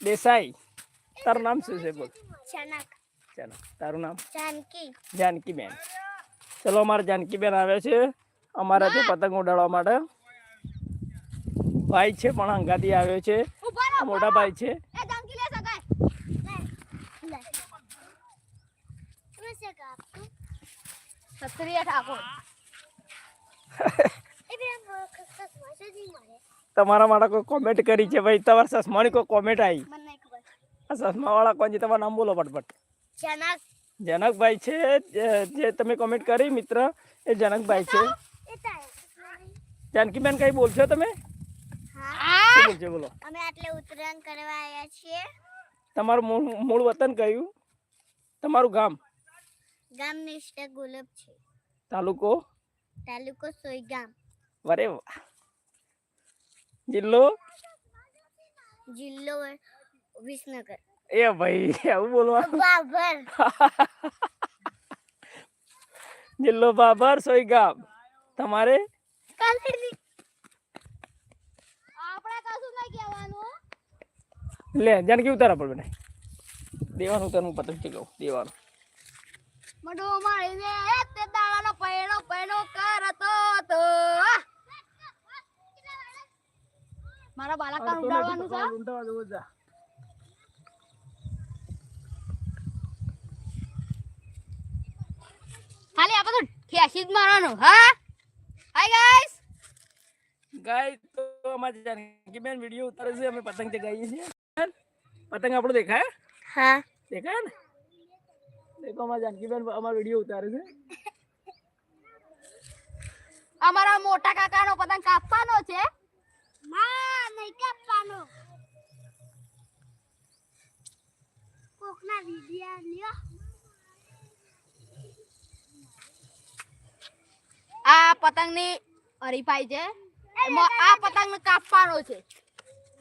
દેસાઈ તારું નામ શું છે બોલ જનક ચાલો તારું નામ જાનકી જાનકીબેન ચલો અમારા જાનકીબેન આવે છે અમારા જે પતંગ ઉડાડવા માટે ભાઈ છે પણ અંગાથી આવ્યો છે મોટા ભાઈ છે જાનકી સત્રિય ઠાકોર એ બે ખસખસ વાસજી મારે તમારા માટે કોઈ કોમેન્ટ કરી છે ભાઈ? તમારા સસમાની કોઈ કોમેન્ટ આવી? આ સસમાવાળા કોણ છે? તમારું નામ બોલો પટપટ જનક. જનકભાઈ છે. જે- તમે કોમેન્ટ કરી મિત્ર એ જનકભાઈ છે. જાનકીબેન કઈ બોલશો તમે? બોલશો? બોલો. અમે આટલે ઉત્તરાયણ કરવા આવ્યા છીએ. તમારું મૂળ મૂળ વતન કયું? તમારું ગામ? ગામ નિષ્ઠ ગુલાબ છે. તાલુકો? તાલુકો સોઈગામ. અરે વાહ. જિલ્લો? જિલ્લો વિસનગર. એ ભાઈ આવું બોલવા બાબર. જિલ્લો બાબર સોઈ ગામ તમારે લે જાનકી ઉતારા પણ પડે દેવાનું ઉતારનું પતંગ ચગાવ દેવાનું. મડો મારીને તે દાડાનો પહેલો પહેલો કરતો તો મારા બાળકને ઉડાડવાનું છે ખાલી આપણે તો ઠેસી જ મારવાનું હા હાય ગાઈસ ગાય તો અમારી જાનકી બેન વીડિયો ઉતારે છે અમે પતંગ ચગાવીએ છીએ પતંગ આપણો દેખાય હા દેખાય ને દેખો અમારી જાનકી બેન અમારો વીડિયો ઉતારે છે અમારા મોટા કાકાનો પતંગ કાપવાનો છે માં નહીં કાપવાનો. કોકના વિડિયા લ્યો. આ પતંગની હરીફાઈ છે. એમાં આ પતંગ કાપવાનો છે.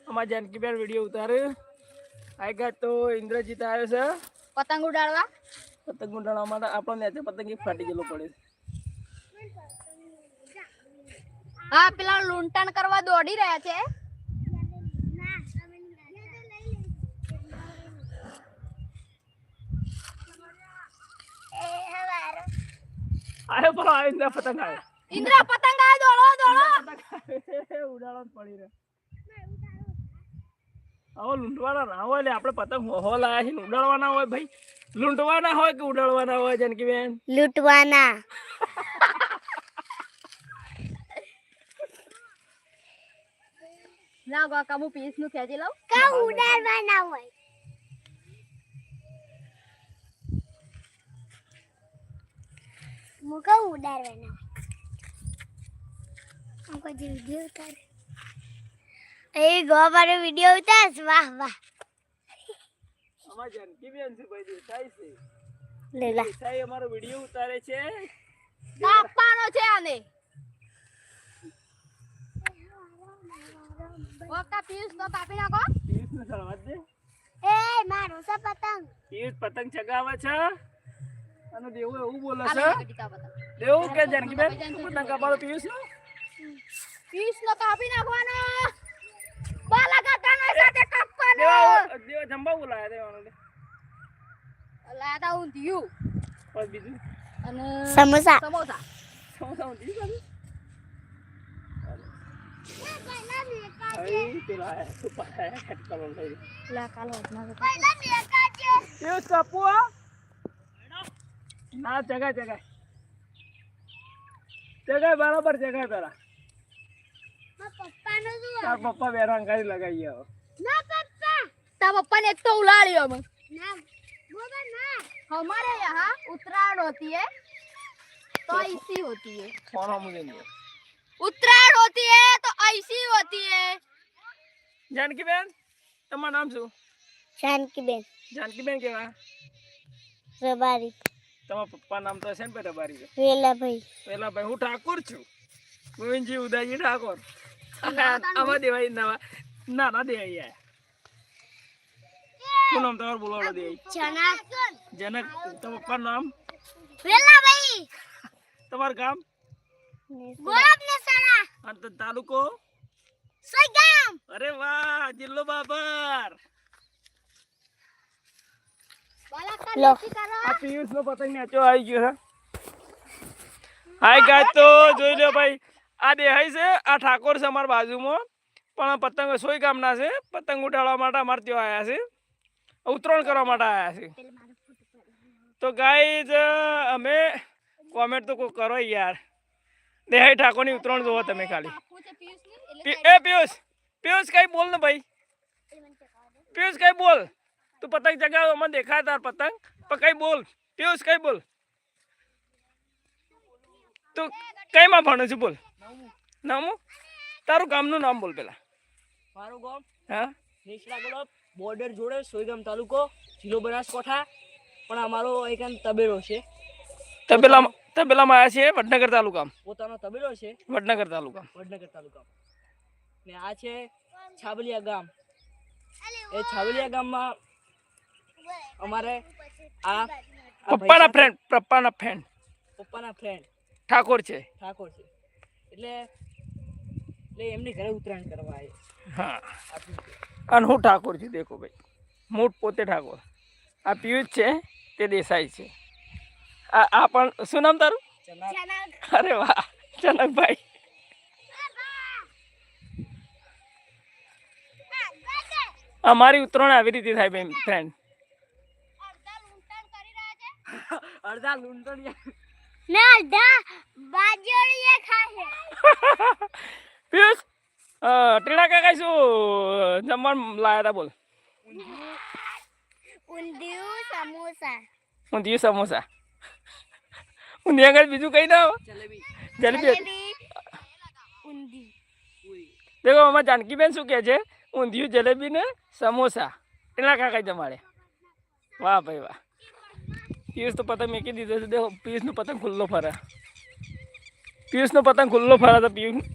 અમારી જાનકી બેન વીડિયો ઉતારે. આઈ ગયા તો ઇન્દ્રજીત આવ્યો છે. પતંગ ઉડાડવા? પતંગ ઉડાડવા માટે આપણો નેચે પતંગ ફાટી ગયેલો પડે છે. હા પેલા લૂંટણ કરવા દોડી રહ્યા છે. આવ્યો પણ આવ્યો ઇન્દ્ર પતંગ આવ્યો ઇન્દ્ર પતંગ આ દોડો દોડો. ઉડાડવા જ પડી રહ્યો. હવે લૂંટવાના ના હોય એટલે આપણે પતંગ હો લાયા છે ને ઉડાડવાના હોય ભાઈ. લૂંટવાના હોય કે ઉડાડવાના હોય જાનકી બેન? લૂંટવાના. ના કાકા હું પીસનું ખેંચી લઉં. કા ઉડાડવાના હોય? હું કહું ઉડાડવાના હું કહું વીડિયો ઉતારે એ ગોવા પર વીડિયો ઉતારસ વાહ વાહ અમાર જાનકી બેન છે ભાઈ દેસાઈ છે. લેલા દેસાઈ અમારો વીડિયો ઉતારે છે. કાપવાનો છે આને. ઓકા પીસ નો કાપી નાખો. પીસ નો ચડવા દે. એ મારો સ પતંગ. પીસ પતંગ ચગાવે છે? અને દેવું એવું બોલે છે? દેવો કે જાનકી બેન પતંગ કાપાડો પિયુષ નો? પીસ નો કાપી નાખવાનો. બાલા કાકાનો સાથે કાપવાનો. દેવા દેવો જંબા બોલાય દેવાનો લે લાતા હું દીયું પર બીજું? અને સમોસા. સમોસા. સમોસા હું દીયું થઈ લા કાલો હાથમાં પિયુષ કાપવું આ? ના ચગાય ચગાય ચગાય બરાબર ચગાય પેલા પપ્પાનો શું તાર પપ્પા બેરાન કરી લગાવી આવો ના પપ્પા તા પપ્પा ने एक तो उड़ा लिया मैं ना बोला ना हमारे यहाँ उत्तरायण होती है तो ऐसी होती है ફોન હમું જઈને उत्तरायण होती है तो ऐसी होती है જાનકી બેન તમારું નામ શું શાનકી બેન જાનકી બેન કેવા રબારી તમારા પપ્પા નામ તો છે ને બેટા બારી વેલાભાઈ. વેલાભાઈ હું ઠાકોર છું. ગોવિંદજી ઉદયજી ઠાકોર. આમાં દેવાઈ નવા. નાના દેવાઈ આયા શું નામ તમારું બોલાવડો દેવાય? જનક. જનક તમારા પપ્પાનું નામ? વેલાભાઈ. તમારું ગામ? અને તાલુકો? સગામ અરે વાહ જિલ્લો બાબર. લો. આ પિયુષ નો પતંગ નેચો આવી ગયો છે હાય ગાય તો જોઈ લો ભાઈ આ દેહાઈ છે આ ઠાકોર છે અમારા બાજુમાં. પણ પતંગ સોય ગામના છે પતંગ ઉડાડવા માટે અમારે ત્યાં આવ્યા છે. ઉત્તરાયણ કરવા માટે આવ્યા છે. તો ગાય અમે કોમેન્ટ તો કોઈ કરો યાર. દેહાઈ ઠાકોરની ઉત્તરાયણ જોવો તમે ખાલી. એ પિયુષ પિયુષ કઈ બોલ ને ભાઈ. પિયુષ કઈ બોલ. તું પતંગ ચગાવ અમને દેખાય તાર પતંગ. પણ કઈ બોલ પિયુષ કઈ બોલ? તું કઈમાં ભણે છું બોલ? નામું તારું ગામનું નામ બોલ પેલા. મારું ગામ? હા? નીચલા ગોળો બોર્ડર જોડે સોયગામ તાલુકો જિલ્લો બનાસકોઠા. પણ અમારો એક તબેલો છે. તબેલામાં તબેલામાં આવ્યા છે વડનગર તાલુકામાં. પોતાનો તબેલો છે. વડનગર તાલુકા વડનગર તાલુકા ને આ છે છાબલિયા ગામ. એ છાબલિયા ગામમાં અમારે આ પપ્પાના ફ્રેન્ડ પપ્પાના ફ્રેન્ડ પપ્પાના ફ્રેન્ડ ઠાકોર છે. ઠાકોર છે. એટલે એટલે એમની ઘરે ઉત્તરાયણ કરવા આવી હા. અને હું ઠાકોર છું દેખો ભાઈ. મૂઠ પોતે ઠાકોર. આ પિયુષ છે તે દેસાઈ છે. આ આ પણ શું નામ તારું? અરે વાહ ચનકભાઈ. અમારી ઉત્તરાયણ આવી રીતે થાય બેન ફ્રેન્ડ અડધા લૂંટણિયા ને અડધા બાજોડીએ ખાશે. પિયુષ અ, ટીણા કાકા શું જમવાનું લાયા હતા બોલ. ઊંધિયું સમોસા. ઊંધિયું સમોસા. ઊંધિયા આગળ બીજું કઈ ના જલેબી. જલેબી ઊંધી દેખો આમાં જાનકીબેન શું કહે છે? ઊંધિયું જલેબી ને સમોસા. ટીણા કાકા જમાડે વાહ ભાઈ વાહ. પિયુષ તો પતંગ મેકી દીધો છે દેખો પિયુષનો પતંગ ખુલ્લો ફરે પિયુષનો પતંગ ખુલ્લો ફરે તો પિયુષ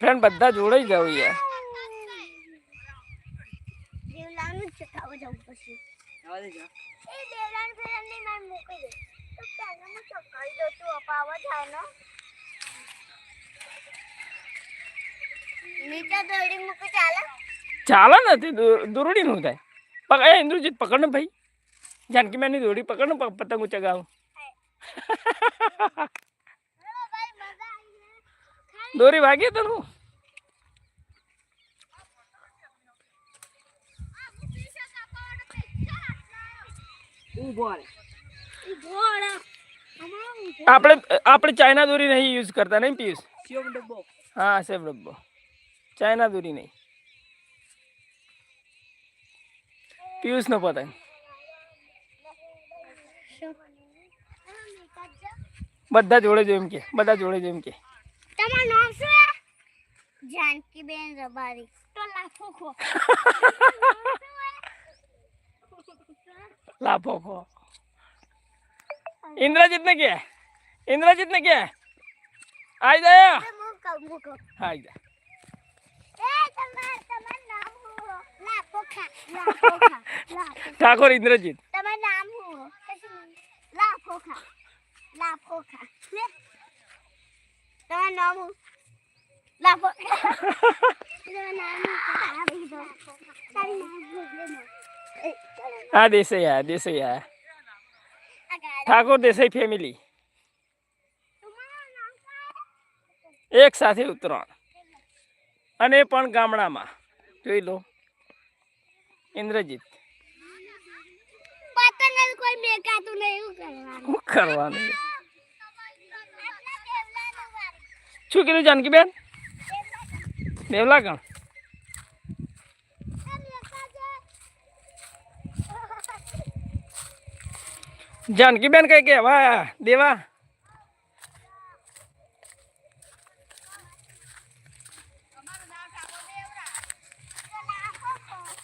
ફ્રેન્ડ બધા જોડાઈ જાવ યાર દેવલાનું જ ચખાવા જવું પડશે આવા દે જા એ દેવલાનું ફેર એમની માર મૂકી દે તો પહેલા હું ચખાઈ દઉં તું અપાવો થાય ને નીચે દોડી મૂકી ચાલે ચાલે ને તે દોરડી નું થાય. પક એ ઇન્દ્રજીત પકડ ને ભાઈ. જાનકી મેં દોરડી પકડ ને પતંગ ચગાવ ભાઈ મજા આવી દોરી વાગી તને હું આપણે આપણે ચાઇના દોરી નહીં યુઝ કરતા નહીં પિયુષ? હા સેફ ડબ્બો. ચાઇના દોરી નહીં. પિયુષનો પતંગ. બધા જોડે જો એમ કે બધા જોડે જો એમ કે. તમારું નામ શું છે? જાનકીબેન રબારી. તો લાફો ખો. લાફો ખો. ઇન્દ્રજીત ને કે? ઇન્દ્રજીત ને કે? આઈ જાય આઈ જા એ તમાર તમાર નામ હું લાફો ખા લાફો ખા લાફો ઠાકોર ઇન્દ્રજીત તમાર નામ હું લાફો ખા લાફો ખા લે તમાર નામ હું લાફો તમાર નામ હું આવી દો તારી નામ હું એ હા દેસાઈ આયા દેસાઈ આયા આગળ ઠાકોર દેસાઈ ફેમિલી તમારું નામ શું એક સાથે ઉતરાણ અને એ પણ ગામડામાં જોઈ લો. ઇન્દ્રજીત. પતંગ જ કોઈ મેકાતું નહીં એવું કરવાનું. શું કરવાનું? શું કીધું જાનકીબેન? દેવલા ગણ જાનકીબેન કઈ કહેવા? દેવા?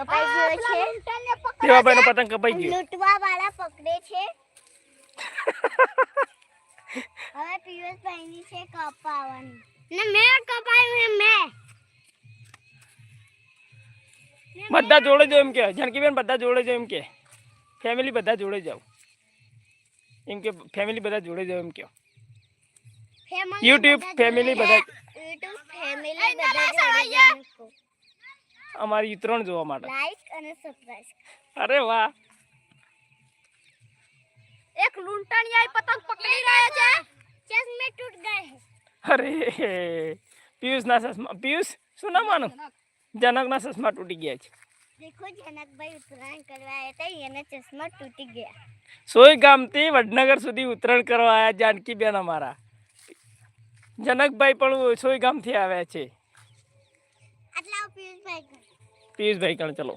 કપાઈ ગયો છે? દેવાભાઈનો પતંગ કપાઈ ગયો. લૂંટવા વાળા પકડે છે. હવે પિયુષભાઈની છે કપાવાની ને મેં કપાયું મેં. બધા જોડે જાવ એમ કે. જાનકીબેન બધા જોડે જાવ એમ કે. ફેમિલી બધા જોડે જાવ એમ કે ફેમિલી બધા જોડે જાવ એમ કે. Family યુટ્યુબ બધા ફેમિલી જોડે બધા યુટ્યુબ ફેમિલી બધા જોડે જાણો. અમારી ઉત્તરાયણ જોવા માટે. લાઈક અને સબસ્ક્રાઇબ અરે વાહ. એક લૂંટાણી પતંગ પકડી રહ્યા છે. ચશ્મે તૂટ ગયે અરે પિયુષ ના ચશ્મા પિયુષ શું નામ આનું? જનક ના ચશ્મા તૂટી ગયા છે. દેખો જનકભાઈ ઉત્તરાયણ કરવા આવ્યા હતા એના ચશ્મા તૂટી ગયા. સોય ગામથી વડનગર સુધી ઉત્તરાયણ કરવા આવ્યા જાનકી બેન અમારા. જનકભાઈ પણ સોય ગામથી આવ્યા છે. આટલા પિયુષભાઈ. ઘર. પિયુષભાઈ કણ ચલો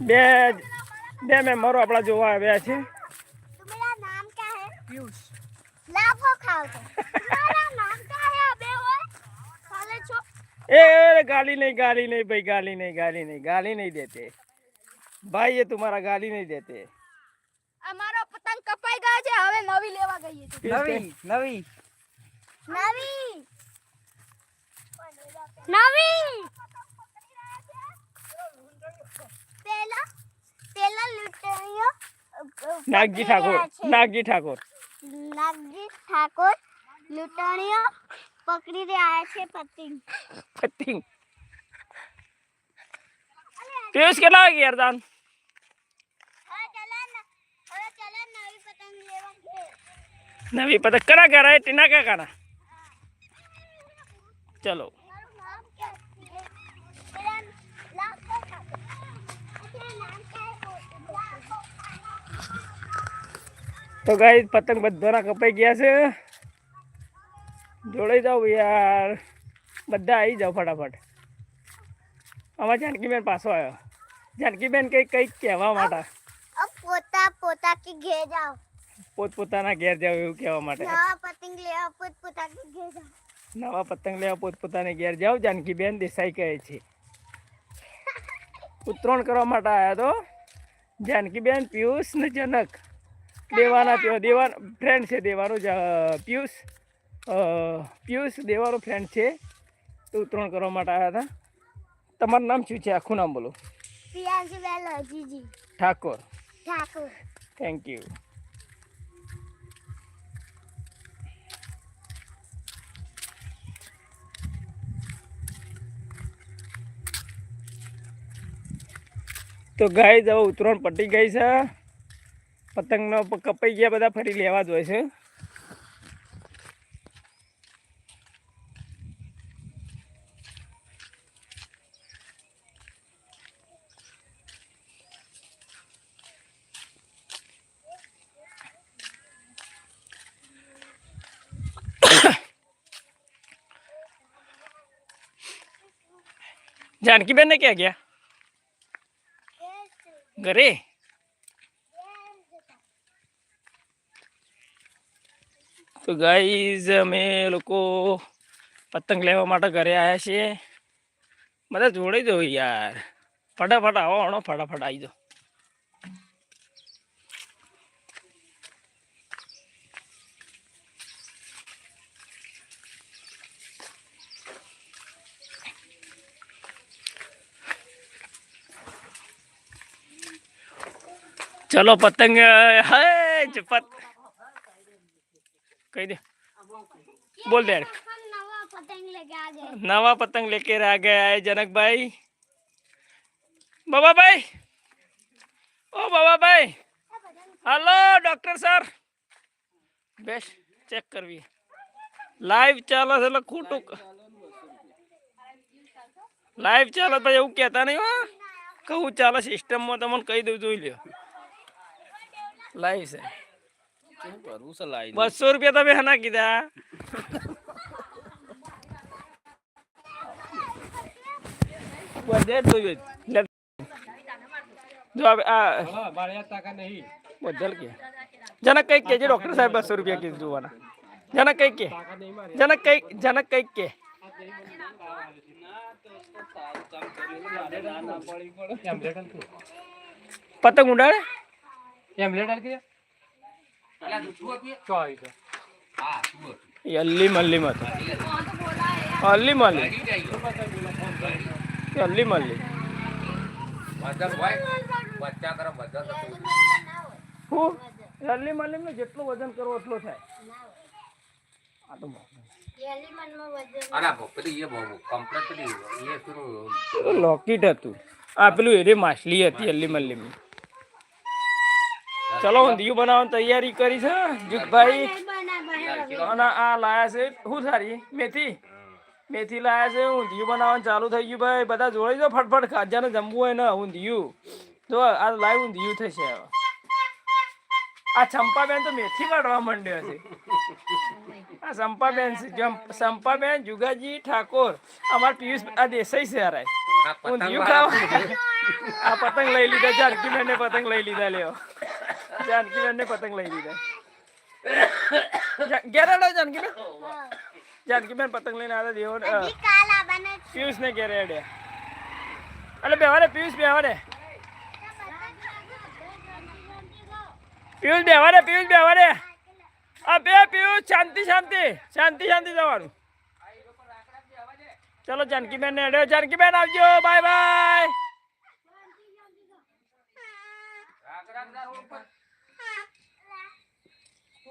બે બે મેમ્બરો આપણા જોવા આવ્યા છે तुम्हारा नाम क्या है पीयूष लाफो खाओ तो तुम्हारा नाम क्या है अबे ओए साले छो ए गाली नहीं गाली नहीं भाई गाली नहीं गाली नहीं गाली नहीं देते भाई ये तुम्हारा गाली नहीं देते હવે નવી લેવા ગઈએ છે નવી નવી. નવી. નવી. પેલા પેલા લૂંટણીઓ નાગજી ઠાકોર નાગજી ઠાકોર. નાગજી ઠાકોર લૂંટણીઓ પકડી રહ્યા છે પતિંગ. પતિંગ. પિયુષ કેટલા વાગે યાર દાન હવે ચલા ને હવે ચલા નવી પતંગ લેવા ઘેર. નવી પતંગ. કરા કરા, એ ટીના ક્યાં કરા? ચલો. તો ગાઈ પતંગ બધાના કપાઈ ગયા છે. જોડાઈ જાઓ યાર. બધા આવી જાઓ ફટાફટ. આમાં જાનકીબેન પાછો આવ્યો. જાનકીબેન કંઈક કંઈક કહેવા માટે. પોતા પોતા કે ઘે જાઓ. પોતપોતાના ઘેર જાવ એવું કહેવા માટે. નવા પતંગ લેવા પોતપોતાના ઘેર જાવ. જાનકી પતંગ દેસાઈ કહે છે. ઉત્તરોણ કરવા માટે આવ્યા તો જાનકીબેન પિયુષ ને જનક દેવાના તેઓ દેવા ફ્રેન્ડ છે દેવાનો પિયુષ પિયુષ દેવાનો ફ્રેન્ડ છે. તો ઉત્તરોણ કરવા માટે આવ્યા હતા. તમારું નામ શું છે? આખું નામ બોલો. ઠાકોર. ઠાકોર. થેન્ક યુ તો ગાય હવે ઉતરણ પટી ગઈ છે. પતંગનો પ- કપાઈ ગયા બધા, ફરી લેવા જ હોય છે. જાનકીબેન ને ક્યાં ગયા? ઘરે? તો ગાઈઝ અમે લોકો પતંગ લેવા માટે ઘરે આવ્યા છીએ. બધા જોડે જો યાર. ફટાફટ આવો, હણો, ફટાફટ આવી જાઓ. ચલો, પતંગ પત કહી દે. બોલ દે નવા પતંગ લેકે આ ગયા હે, જનકભાઈ. બાબાભાઈ. ઓ, બાબાભાઈ. Hello, doctor sir. બેસ, ચેક કરવી. લાઈવ ચાલો છે એટલે ખોટું લાઈવ ચાલો તો એવું કહેતા નહીં હા. કહું, ચાલે, સિસ્ટમમાં તમને કહી દઉં, જોઈ લ્યો. લાઈવ છે. બસો રૂપિયા તમે હના કીધા. બધે જ જોયું લે. જો હવે આ બધલ કે. જનક કઈ કેજે ડોક્ટર સાહેબ બસો રૂપિયા કીધું જોવાના. જનક કઈ કે. જનક કઈ જનક કઈ કે. પતંગ ઉડાડે? મલ્લી મત અલ્લી મલ્લી એ અલ્લી મલ્લી હું? મલ્લી ને જેટલું વજન કરો એટલો થાય. આ તો લોકેટ હતું. આ પેલું એરે માછલી હતી અલ્લી મલ્લી ચલો ઊંધિયું બનાવવાની તૈયારી કરી છે જુગભાઈ અને આ લાયા છે શું સારી મેથી મેથી લાયા છે ઊંધિયું બનાવવાનું ચાલુ થઈ ગયું ભાઈ બધા જોડી દો ફટફટ ખાજાને જમવું હોય ને ઊંધિયું જો આ લાઈવ ઊંધિયું થશે હવે આ ચંપાબેન તો મેથી વાળવા માંડ્યો છે આ ચંપાબેન છે જમ- ચંપાબેન જુગાજી ઠાકોર અમાર પિયુષ આ દેસાઈ છે હારાય ઊંધિયું ખાવા આ પતંગ લઈ લીધા જાનકીબેન ને પતંગ લઈ લીધા લ્યો જાનકીબેન ને પતંગ લઈ લીધા જા- ઘેર આડો જાનકીબેન જાનકીબેન પતંગ લઈને આવ્યા દેવો અ, કાલા બને પિયુષ ને ઘેરે અડ્યા એટલે બેવા દે પિયુષ બેવા દે પિયુષ બેવા દે પિયુષ બેવા દે આ બે પિયુષ શાંતિ શાંતિ શાંતિ શાંતિ જવાનું ચલો જાનકીબેન ને અડ્યો જાનકીબેન આવજો બાય બાય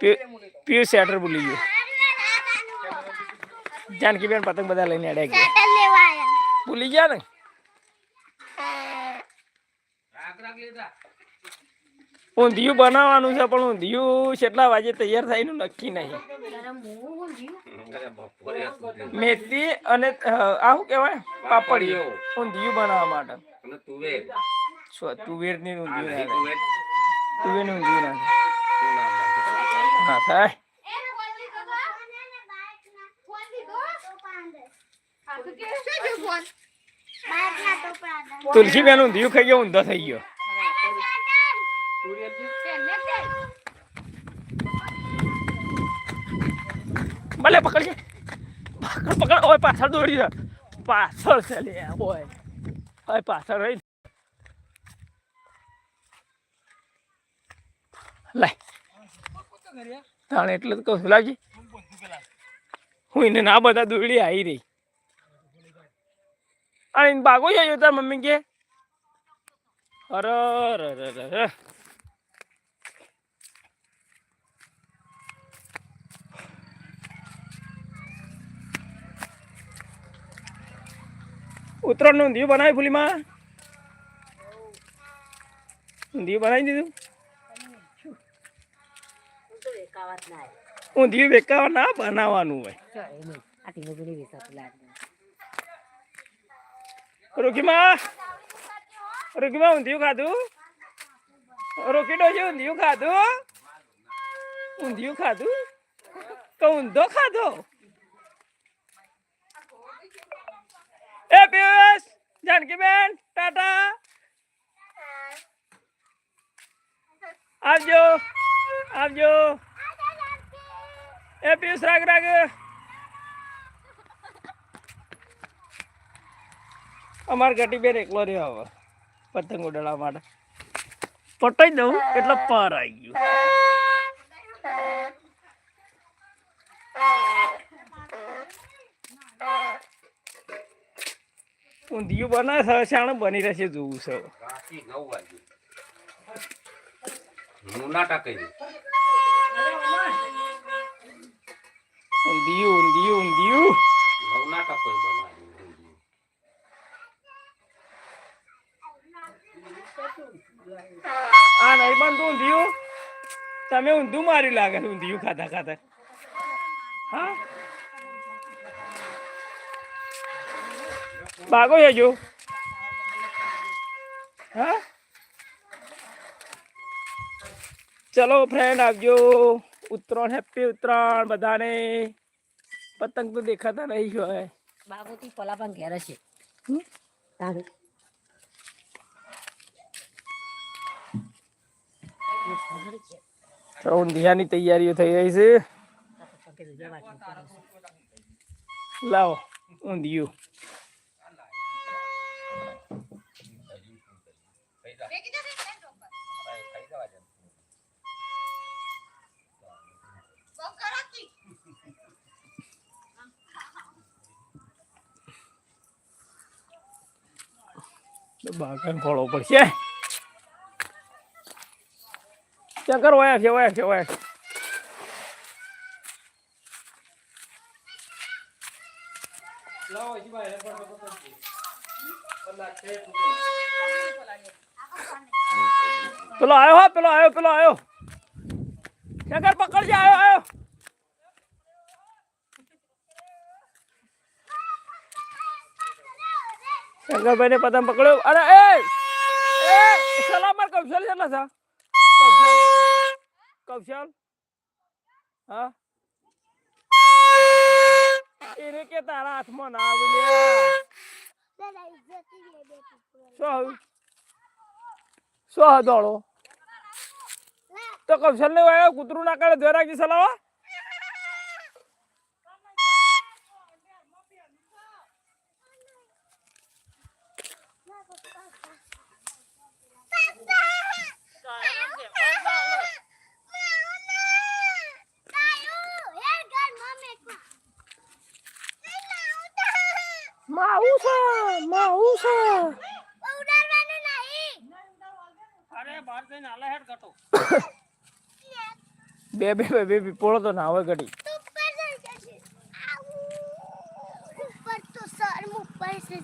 પિયુષ શેટર ભૂલી ગયો જાનકીબેન પતંગ બધા લઈને અડ્યા ગયા કાટલ લેવા આયા ભૂલી ગયા ને ઊંધિયું બનાવવાનું છે પણ ઊંધિયું કેટલા વાગે તૈયાર થાય એનું નક્કી નહીં મેથી અને અ, આ શું કહેવાય પાપડી ઊંધિયું બનાવવા માટે શું તુવેરની ઊંધિયું ના થાય તુવેરની ઊંધિયું ના થાય તુલસી બેન ઊંધિયું ખાઈ ગયો, ઊંધો થઈ ગયો. ભલે પકડ પકડ પકડ. ઓય, પાછળ દોડી પાછળ છે લે, ઓય. ઓય, પાછળ રહી લે તાણે એટલે તો કહું લાવજે. હું એને ના બધા દોડી આવી રહી. અને એને ભાગો જાય તાર મમ્મી કે. અરે અરે ઉત્તરાયણનું ઊંધિયું બનાવી ફૂલીમાં? ઊંધિયું બનાવી દીધું? ઊંધિયું વેકાવા ના બનાવવાનું હોય. રોકીમાં રોકીમાં ઊંધિયું ખાધું? રોકી ડોશી ઊંધિયું ખાધું? ઊંધિયું ખાધું? તો ઊંધો ખાધો? એ પિયુષ જાનકીબેન ટાટા. આવજો આવજો. એ પિયુષ રાગ રાગ. અમાર ગટીબેન એકલો રહ્યો હવે, પતંગ ઉડાડવા માટે. પટાઈ દઉં, એટલે પાર આવી ગયું. ઊંધિયું બનાવે છે શાણ બની રહેશે જોવું છે. હવે. ઊંધિયું ઊંધિયું ઊંધિયું આ નહીં બનતું ઊંધિયું તમે ઊંધું માર્યું લાગે છે ઊંધિયું ખાતા ખાતા હા ભાગો જજો હા ચલો ફ્રેન્ડ આવજો ઉત્તરાયણ હેપી ઉત્તરાયણ બધાને પતંગ તો દેખાતા નહીં હોય બાબુથી પલા પણ ઘેર છે હમ? તારે તો ઊંધિયાની તૈયારીઓ થઈ રહી છે કીધું જવા દે, કરે છે. લાવો ઊંધિયું બાગન ફળો પડશે. ચક્કર વયા છે વયા છે વયા છે. પેલો આવ્યો હો પેલો આવ્યો પેલો આવ્યો શંકર પકડજે આવ્યો આવ્યો શંકરભાઈ ને પતંગ પકડ્યો. અરે, એ! એ સલામર કૌશલ છે ને સા? કૌશલ? હા? એને કે તારા હાથમાં ના આવી શું દોડો? તો કૌશલ ને કૂતરું ના કાઢે રાખજે સલાવા માવું છે માવું છે અરે બહાર જઈને હાલે હેડ કાઢો બે બે બે બે પોળો તો ના આવે ઘડી. ઉપર તો સર ઉપર છે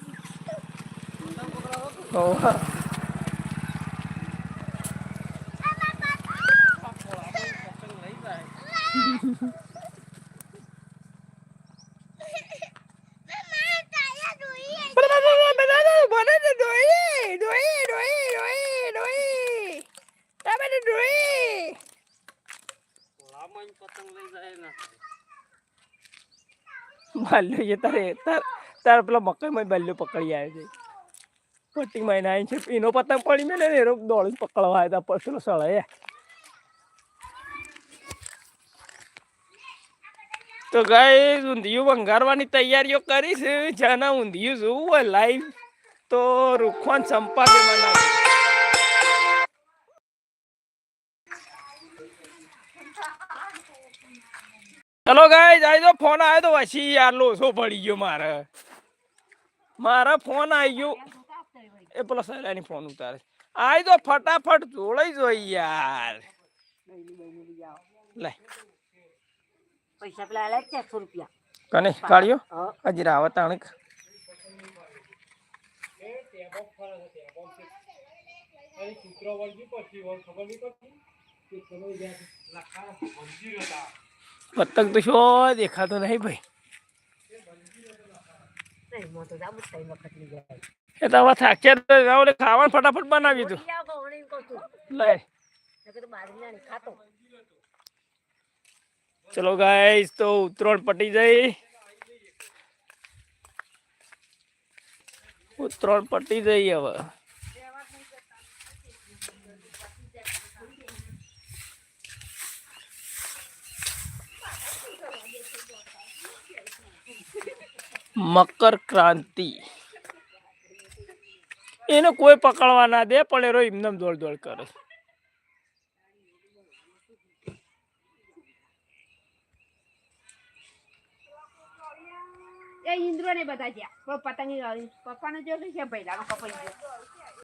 હોવ. લાંબા પતંગ લઈ જાય ને બાલ્યો છે. તારે તાર તાર પેલા મકાઈમાં બાલ્યો પકડી આવ્યો છે. પટ્ટીમાં એને આવી છે. એનો પતંગ પડી મેં ને, એનો દોડ પકડવા આવ્યા હતા પેલો સળે તો ગાય, ઊંધિયું વંગારવાની તૈયારીઓ કરી છે. જેના ઊંધિયું જોવું હોય લાઈવ તો રૂખવાન સંપાદે બનાવે. ચલો ગાય જાય તો ફોન આવ્યો તો પછી યાર લોસો પડી ગયો મારે. મારા ફોન આવી ગયો. એ પેલો સહેલાની ફોન ઉતારે આવી તો ફટાફટ જોડાઈ જોઈ યાર. લે. પૈસા પેલા લે છે એકસો રૂપિયા. કને કાઢ્યો? હજી રાવત આણક પતંગ તો શું ખબર નહીં ભાઈ મોં તો શો દેખાતો નહીં ભાઈ. એ તો હવે થાક્યા તો ખાવાનું ફટાફટ બનાવી છું. લે. ચલો ગાઈસ તો ઉત્તરાયણ પટી જાય ઉત્તરાયણ પટી જઈ હવે. મકર ક્રાંતિ. એને કોઈ પકડવા ના દે, પણ એરો એમને દોડ દોડ કરે. એ ઇન્દ્રો ને બધા જ્યાં પતંગ પપ્પાનો જો છે ભાઈ કપાઈ ગયો